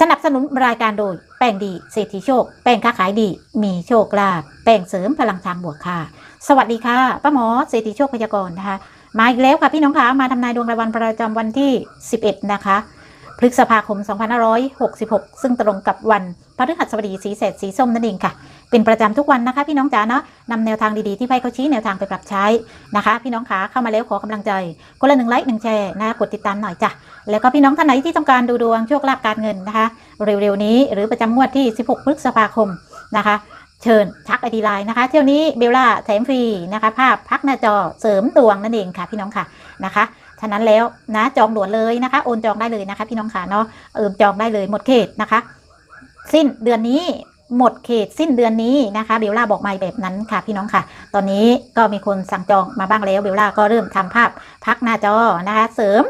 สนับสนุนรายการโดย แป้งดีเศรษฐีโชค แป้งค้าขายดี มีโชคลาภแป้งเสริมพลังทางบวกค่ะ สวัสดีค่ะป้าหมอเศรษฐีโชคพยากรณ์นะคะ มาอีกแล้วค่ะพี่น้องคะมาทำนายดวงรายวันประจำวันที่ 11 นะคะ พฤษภาคม 2566 ซึ่งตรงกับวันพฤหัสบดีสีแสดสีส้มนั่นเองค่ะ เป็นประจำทุกวันนะคะ พี่น้องจ๋าเนาะนำแนวทางดีๆที่ไพ่เขาชี้แนวทางไปปรับใช้นะคะ พี่น้องขาเข้ามาแล้วขอกำลังใจคนละหนึ่งไลค์หนึ่งแชร์นะกดติดตามหน่อยจ้ะแล้วก็พี่น้องท่านไหนที่ต้องการดูดวงโชคลาภการเงินนะคะ เร็วๆนี้หรือประจำงวดที่ 16 พฤษภาคมนะคะเชิญทักไอดีไลน์นะคะ เที่ยวนี้เบลล่าแถมฟรีนะคะ ภาพพักหน้าจอเสริมดวงนั่นเองค่ะ พี่น้องค่ะนะคะฉะนั้นแล้วนะจองด่วนเลยนะคะ โอนจองได้เลยนะคะ พี่น้องค่ะเนาะเอิมจองได้เลยหมดเขตนะคะ สิ้นเดือนนี้ หมดเขตสิ้นเดือนนี้นะคะเบลล่าบอกมาแบบนั้นค่ะพี่น้องค่ะ ตอนนี้ก็มีคนสั่งจองมาบ้างแล้วเบลล่าก็เริ่มทำภาพพักหน้าจอนะคะ เสริม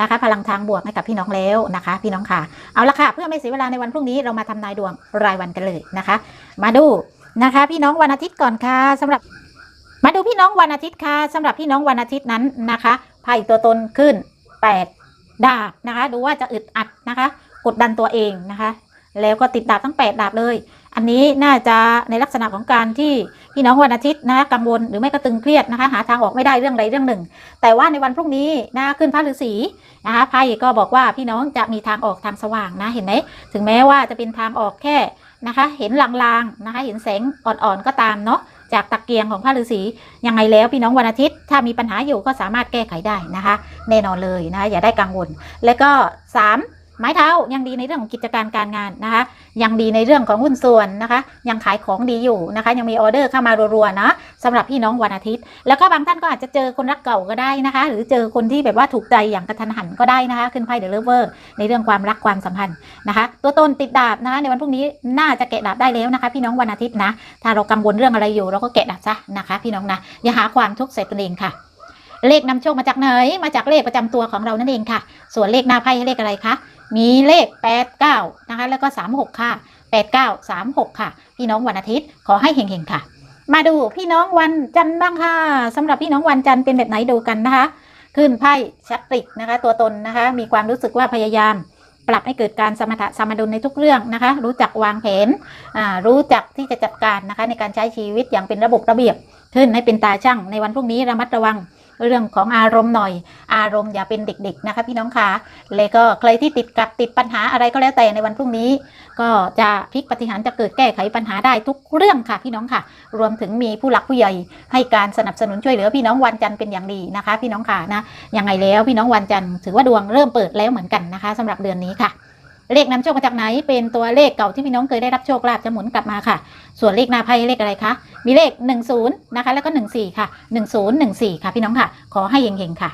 นะคะพลังทางบวกให้กับพี่น้องแล้วนะคะ พี่น้องค่ะ เอาละค่ะ เพื่อไม่เสียเวลาในวันพรุ่งนี้เรามาทำนายดวงรายวันกันเลยนะคะ มาดูนะคะ พี่น้องวันอาทิตย์ก่อนค่ะสำหรับ มาดูพี่น้องวันอาทิตย์ค่ะสำหรับพี่น้องวันอาทิตย์นั้นนะคะไพ่ตัวตนขึ้น8ดาบนะคะ ดูว่าจะอึดอัดนะคะ กดดันตัวเองนะคะ แล้วก็ติดดาบทั้ง 8 ดาบเลย อันนี้น่าจะในลักษณะของการที่พี่น้องวันอาทิตย์นะกังวลหรือไม่ก็ตึงเครียดนะคะหาทางออกไม่ได้เรื่องใดเรื่องหนึ่ง แต่ว่าในวันพรุ่งนี้นะขึ้นพระฤาษีนะคะไพ่ก็บอกว่าพี่น้องจะมีทางออกทางสว่างนะเห็นไหมถึงแม้ว่าจะเป็นทางออกแค่นะคะเห็นลางๆนะคะเห็นแสงอ่อนๆก็ตามเนาะจากตะเกียงของพระฤาษียังไงแล้วพี่น้องวันอาทิตย์ถ้ามีปัญหาอยู่ก็สามารถแก้ไขได้นะคะ แน่นอนเลยนะคะอย่าได้กังวล แล้วก็สาม ไม้เท้ายังดีในเรื่องของกิจการการงานนะคะ ยังดีในเรื่องของหุ้นส่วนนะคะ ยังขายของดีอยู่นะคะ ยังมีออเดอร์เข้ามารัวๆนะสำหรับพี่น้องวันอาทิตย์ แล้วก็บางท่านก็อาจจะเจอคนรักเก่าก็ได้นะคะ หรือเจอคนที่แบบว่าถูกใจอย่างกระทันหันก็ได้นะคะ ขึ้นไพ่เดอะเลเวอร์ในเรื่องความรักความสัมพันธ์นะคะ ตัวตนติดดาบนะคะ ในวันพรุ่งนี้น่าจะแกะดาบได้แล้วนะคะ พี่น้องวันอาทิตย์นะ ถ้าเรากังวลเรื่องอะไรอยู่เราก็แกะดาบซะนะคะ พี่น้องนะอย่าหาความทุกข์ใส่ตนเองค่ะเลขนำโชคมาจากไหน มาจากเลขประจำตัวของเรานั่นเองค่ะ ส่วนเลขหน้าไพ่ให้เลขอะไรคะ มีเลข 89 นะคะ แล้วก็ 36 ค่ะ 89 36 ค่ะ พี่น้องวันอาทิตย์ขอให้เฮงๆค่ะ มาดูพี่น้องวันจันทร์บ้างค่ะสำหรับพี่น้องวันจันทร์เป็นแบบไหนดูกันนะคะ ขึ้นไพ่ชัตติกนะคะ ตัวตนนะคะ มีความรู้สึกว่าพยายาม ปรับให้เกิดการสมถะสมดุลในทุกเรื่องนะคะ รู้จักวางแผนอ่ารู้จักที่จะจัดการนะคะ ในการใช้ชีวิตอย่างเป็นระบบระเบียบ ขึ้นให้เป็นตาช่างในวันพรุ่งนี้ระมัดระวัง เรื่องของอารมณ์หน่อย อารมณ์อย่าเป็นเด็ก ๆนะคะ พี่น้องคะแล้วก็ใครที่ติดกับติดปัญหาอะไรก็แล้วแต่ในวันพรุ่งนี้ ก็จะพลิกปฏิหารจะเกิดแก้ไขปัญหาได้ทุกเรื่องค่ะ พี่น้องค่ะ รวมถึงมีผู้หลักผู้ใหญ่ให้การสนับสนุนช่วยเหลือพี่น้องวันจันทร์เป็นอย่างดีนะคะ พี่น้องค่ะนะยังไงแล้วพี่น้องวันจันทร์ถือว่าดวงเริ่มเปิดแล้วเหมือนกันนะคะสำหรับเดือนนี้ค่ะ เลขนำโชคมาจากไหน เป็นตัวเลขเก่าที่พี่น้องเคยได้รับโชคลาภจะหมุนกลับมาค่ะ ส่วนเลขหน้าไพ่เลขอะไรคะ มีเลข 10 นะคะ แล้วก็ 14 ค่ะ 1014 ค่ะ พี่น้องค่ะ ขอให้เฮงๆค่ะ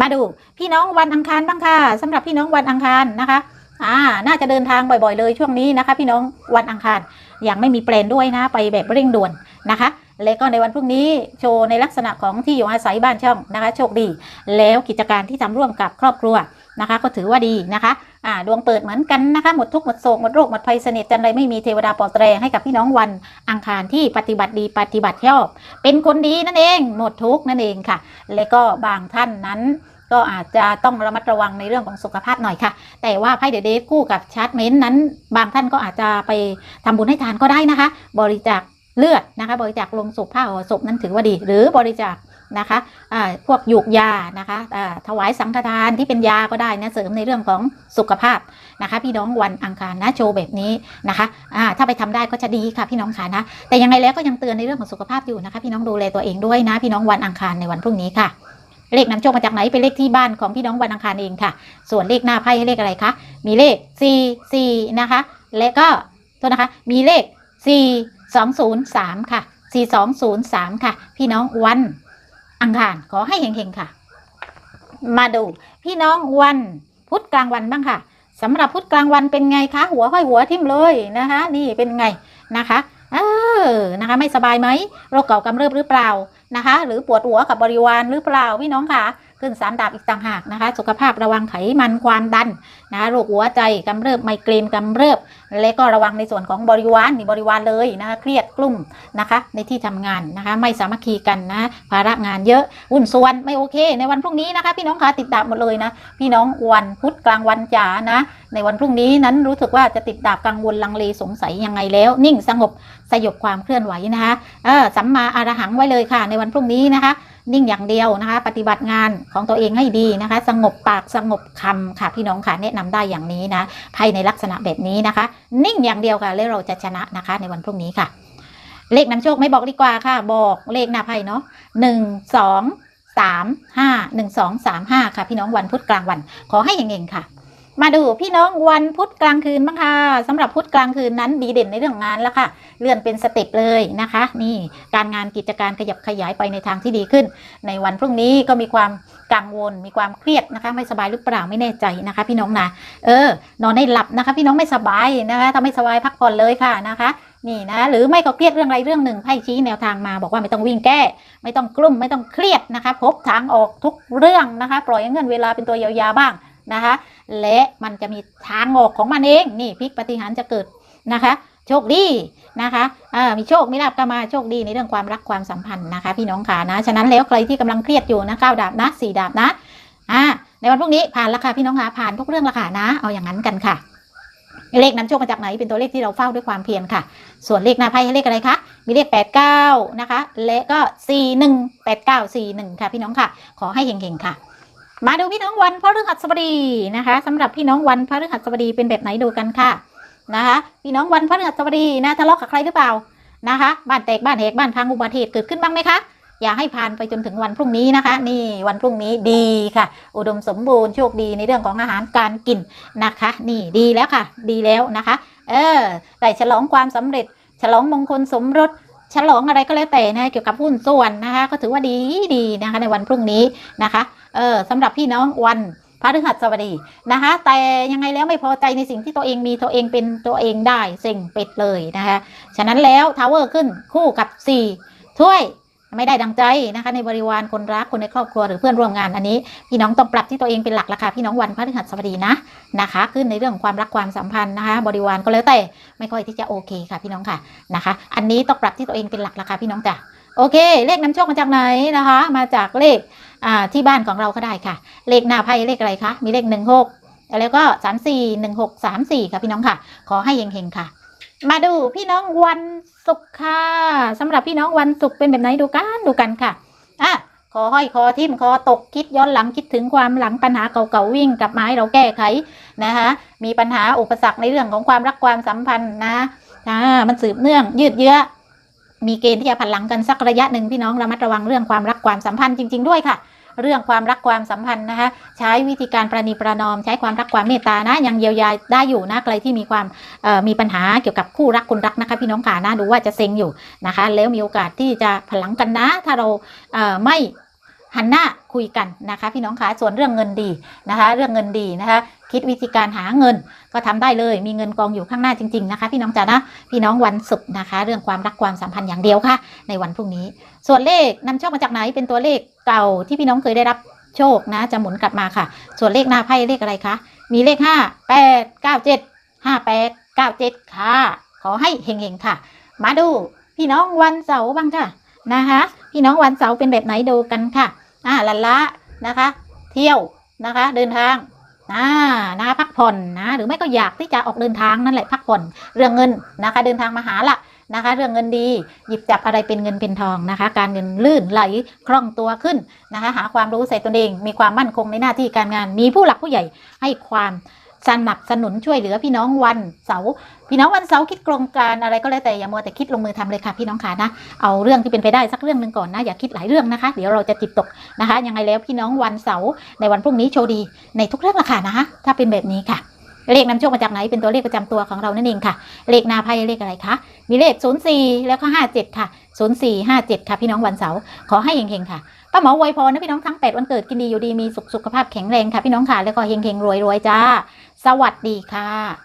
มาดูพี่น้องวันอังคารบ้างค่ะสำหรับพี่น้องวันอังคารนะคะอ่า น่าจะเดินทางบ่อยๆ เลยช่วงนี้นะคะ พี่น้องวันอังคารยังไม่มีแปลนด้วยนะ ไปแบบเร่งด่วนนะคะ แล้วก็ในวันพรุ่งนี้โชว์ในลักษณะของที่อยู่อาศัยบ้านช่องนะคะ โชคดี แล้วกิจการที่ทำร่วมกับครอบครัวนะคะ ก็ถือว่าดีนะคะ อ่าดวงเปิดเหมือนกันนะคะหมดทุกหมดโศกหมดโรคหมดภัยสนิทจันไรไม่มีเทวดาปลอบแตรให้กับพี่น้องวันอังคารที่ปฏิบัติดีปฏิบัติชอบ เป็นคนดีนั่นเอง หมดทุกนั่นเองค่ะ และก็บางท่านนั้นก็อาจจะต้องระมัดระวังในเรื่องของสุขภาพหน่อยค่ะ แต่ว่าไพ่เดเดทคู่กับชาร์ตเมนต์นั้น บางท่านก็อาจจะไปทำบุญให้ทานก็ได้นะคะ บริจาคเลือดนะคะ บริจาคลงศพผ้าห่อศพนั้นถือว่าดี หรือบริจาค นะคะพวกหยูกยานะคะถวายสังฆทานที่เป็นยาก็ได้นะเสริมในเรื่องของสุขภาพนะคะ พี่น้องวันอังคารนะโชว์แบบนี้นะคะถ้าไปทำได้ก็จะดีค่ะพี่น้องค่ะนะแต่ยังไงแล้วก็ยังเตือนในเรื่องของสุขภาพอยู่นะคะ พี่น้องดูแลตัวเองด้วยนะ พี่น้องวันอังคารในวันพรุ่งนี้ค่ะเลขนำโชคมาจากไหนเป็นเลขที่บ้านของพี่น้องวันอังคารเองค่ะ ส่วนเลขหน้าไพ่เลขอะไรคะ มีเลข 4 4 นะคะ และก็โทษนะคะ มีเลข 4 2 0 3 ค่ะ 4 2 0 3 ค่ะ พี่น้องวัน อังคารขอให้เฮงๆค่ะ มาดู พี่น้องวันพุธกลางวันบ้างค่ะสำหรับพุธกลางวันเป็นไงคะ หัวห้อยหัวทิ่มเลยนะคะ นี่เป็นไงนะคะเออนะคะไม่สบายไหมโรคเก่ากำเริบหรือเปล่านะคะ หรือปวดหัวกับบริวารหรือเปล่าพี่น้องค่ะ ขึ้นสามดาบอีกต่างหากนะคะ สุขภาพระวังไขมันความดันนะคะโรคหัวใจกำเริบไมเกรนกำเริบ และก็ระวังในส่วนของบริวารนี่บริวารเลยนะคะเครียดกลุ่มนะคะ ในที่ทำงานนะคะ ไม่สามัคคีกันนะภาระงานเยอะวุ่นส่วนไม่โอเค ในวันพรุ่งนี้นะคะ พี่น้องคะติดดาบหมดเลยนะ พี่น้องวันพุธกลางวันจ๋านะ ในวันพรุ่งนี้นั้นรู้สึกว่าจะติดดาบกังวลลังเลสงสัยยังไงแล้ว นิ่งสงบสยบความเคลื่อนไหวนะคะเออสัมมาอารหังไว้เลยค่ะ ในวันพรุ่งนี้นะคะ นิ่งอย่างเดียวนะคะ ปฏิบัติงานของตัวเองให้ดีนะคะ สงบปากสงบคำค่ะพี่น้องค่ะแนะนำได้อย่างนี้นะไพ่ในลักษณะแบบนี้นะคะ นิ่งอย่างเดียวค่ะแล้วเราจะชนะนะคะ ในวันพรุ่งนี้ค่ะ เลขนำโชคไม่บอกดีกว่าค่ะ บอกเลขหน้าไพ่เนาะหนึ่งสองสามห้าหนึ่งสองสามห้าค่ะ พี่น้องวันพุธกลางวัน ขอให้เฮงๆค่ะ มาดูพี่น้องวันพุธกลางคืนบ้างค่ะสำหรับพุธกลางคืนนั้นดีเด่นในเรื่องงานแล้วค่ะ เลื่อนเป็นสเต็ปเลยนะคะ นี่การงานกิจการขยับขยายไปในทางที่ดีขึ้น ในวันพรุ่งนี้ก็มีความกังวล มีความเครียดนะคะ ไม่สบายหรือเปล่าไม่แน่ใจนะคะ พี่น้องนะเออนอนให้หลับนะคะ พี่น้องไม่สบายนะคะถ้าไม่สบายพักผ่อนเลยค่ะนะคะนี่นะหรือไม่ก็เครียดเรื่องอะไรเรื่องหนึ่งไพ่ชี้แนวทางมา บอกว่าไม่ต้องวิ่งแก้ ไม่ต้องกลุ้มไม่ต้องเครียดนะคะ พบทางออกทุกเรื่องนะคะ ปล่อยเงินเวลาเป็นตัวยาวๆบ้าง นะคะ และมันจะมีทางออกของมันเองนี่พลิกปฏิหารจะเกิดนะคะ โชคดีนะคะมีโชคมีลาบก็มาโชคดีในเรื่องความรักความสัมพันธ์นะคะ พี่น้องค่ะนะ ฉะนั้นแล้วใครที่กำลังเครียดอยู่นะเก้าดาบนะสี่ดาบนะอ่าในวันพรุ่งนี้ผ่านและค่ะพี่น้องคะผ่านทุกเรื่องและค่ะนะ เอาอย่างนั้นกันค่ะเลขนำโชคมาจากไหนเป็นตัวเลขที่เราเฝ้าด้วยความเพียรค่ะ ส่วนเลขหน้าไพ่ให้เลขอะไรคะ มีเลข 89 นะคะ และก็ 41 89 41 ค่ะพี่น้องค่ะ ขอให้เฮงๆค่ะ มาดูพี่น้องวันพฤหัสบดีนะคะสำหรับพี่น้องวันพฤหัสบดีเป็นแบบไหนดูกันค่ะนะคะ พี่น้องวันพฤหัสบดีนะทะเลาะกับใครหรือเปล่านะคะ บ้านแตกบ้านแหกบ้านพังอุบัติเหตุเกิดขึ้นบ้างไหมคะอย่าให้ผ่านไปจนถึงวันพรุ่งนี้นะคะ นี่วันพรุ่งนี้ดีค่ะ อุดมสมบูรณ์โชคดีในเรื่องของอาหารการกินนะคะ นี่ดีแล้วค่ะ ดีแล้วนะคะ เออได้ฉลองความสำเร็จ ฉลองมงคลสมรส ฉลองอะไรก็แล้วแต่นะเกี่ยวกับหุ้นส่วนนะคะ ก็ถือว่าดีดีนะคะในวันพรุ่งนี้นะคะเออสำหรับพี่น้องวันพฤหัสบดีนะคะ แต่ยังไงแล้วไม่พอใจในสิ่งที่ตัวเองมีตัวเองเป็นตัวเองได้สิ่งเป็ดเลยนะคะ ฉะนั้นแล้วทาวเวอร์ขึ้นคู่กับ 4 ถ้วย ไม่ได้ดังใจนะคะ ในบริวารคนรักคนในครอบครัวหรือเพื่อนร่วมงานอันนี้ พี่น้องต้องปรับที่ตัวเองเป็นหลักละค่ะพี่น้องวันพฤหัสบดีนะนะคะ ขึ้นในเรื่องความรักความสัมพันธ์นะคะ บริวารก็แล้วแต่ไม่ค่อยที่จะโอเคค่ะพี่น้องค่ะนะคะ อันนี้ต้องปรับที่ตัวเองเป็นหลักละค่ะพี่น้องจ้ะโอเค เลขนำโชคมาจากไหนนะคะ มาจากเลขที่บ้านของเราก็ได้ค่ะ เลขหน้าไพ่เลขอะไรคะมีเลขหนึ่งหกแล้วก็สามสี่หนึ่งหกสามสี่ค่ะพี่น้องค่ะ ขอให้เฮงๆค่ะ มาดูพี่น้องวันศุกร์ค่ะสำหรับพี่น้องวันศุกร์เป็นแบบไหนดูกันดูกันค่ะอะคอห้อยคอทิ่มคอตกคิดย้อนหลังคิดถึงความหลังปัญหาเก่าๆวิ่งกลับมาให้เราแก้ไขนะคะมีปัญหาอุปสรรคในเรื่องของความรักความสัมพันธ์นะอ่ามันสืบเนื่องยืดเยื้อมีเกณฑ์ที่จะผันหลังกันสักระยะหนึ่งพี่น้องระมัดระวังเรื่องความรักความสัมพันธ์จริง ๆ ด้วยค่ะ เรื่องความรักความสัมพันธ์นะคะ ใช้วิธีการประนีประนอม ใช้ความรักความเมตตานะ ยังเยียวยาได้อยู่นะใครที่มีความมีปัญหาเกี่ยวกับคู่รักคนรักนะคะ พี่น้องขานะดูว่าจะเซ็งอยู่นะคะ แล้วมีโอกาสที่จะพลังกันนะ ถ้าเราเไม่หันหน้าคุยกันนะคะ พี่น้องคะส่วนเรื่องเงินดีนะคะ เรื่องเงินดีนะคะ คิดวิธีการหาเงิน ก็ทำได้เลย มีเงินกองอยู่ข้างหน้าจริง ๆ นะคะ พี่น้องจ๋านะพี่น้องวันศุกร์นะคะ เรื่องความรักความสัมพันธ์อย่างเดียวค่ะ ในวันพรุ่งนี้ ส่วนเลขนำโชคมาจากไหนเป็นตัวเลขเก่าที่พี่น้องเคยได้รับโชคนะ จะหมุนกลับมาค่ะ ส่วนเลขหน้าไพ่เลขอะไรคะมีเลขห้าแปดเก้าเจ็ดห้าแปดเก้าเจ็ดค่ะ ขอให้เฮงๆค่ะ มาดูพี่น้องวันเสาร์บ้างค่ะนะคะพี่น้องวันเสาร์เป็นแบบไหนดูกันค่ะ อ่าลันละนะคะ เที่ยวนะคะ เดินทาง อ่านะคะพักผ่อนนะหรือไม่ก็อยากที่จะออกเดินทางนั่นแหละพักผ่อนเรื่องเงินนะคะ เดินทางมาหาละนะคะ เรื่องเงินดีหยิบจับอะไรเป็นเงินเป็นทองนะคะ การเงินลื่นไหลคล่องตัวขึ้นนะคะ หาความรู้ใส่ตนเอง มีความมั่นคงในหน้าที่การงาน มีผู้หลักผู้ใหญ่ให้ความ สนับสนุนช่วยเหลือพี่น้องวันเสาร์พี่น้องวันเสาร์คิดโครงการอะไรก็แล้วแต่อย่ามัวแต่คิดลงมือทำเลยค่ะพี่น้องขานะเอาเรื่องที่เป็นไปได้สักเรื่องหนึ่งก่อนนะอย่าคิดหลายเรื่องนะคะ เดี๋ยวเราจะจิตตกนะคะยังไงแล้วพี่น้องวันเสาร์ในวันพรุ่งนี้โชว์ดีในทุกเรื่องละค่ะนะคะถ้าเป็นแบบนี้ค่ะเลขนำโชคมาจากไหนเป็นตัวเลขประจำตัวของเรานั่นเองค่ะ เลขนาไพ่เลขอะไรคะมีเลข 04 แล้วก็ 57 ค่ะ 0457 ค่ะพี่น้องวันเสาร์ขอให้เฮงๆค่ะป้าหมออวยพรนะพี่น้องทั้ง 8 วันเกิดกินดีอยู่ดีมีสุขสุขภาพแข็งแรงค่ะพี่น้องค่ะแล้วก็เฮงๆรวยๆจ้า สวัสดีค่ะ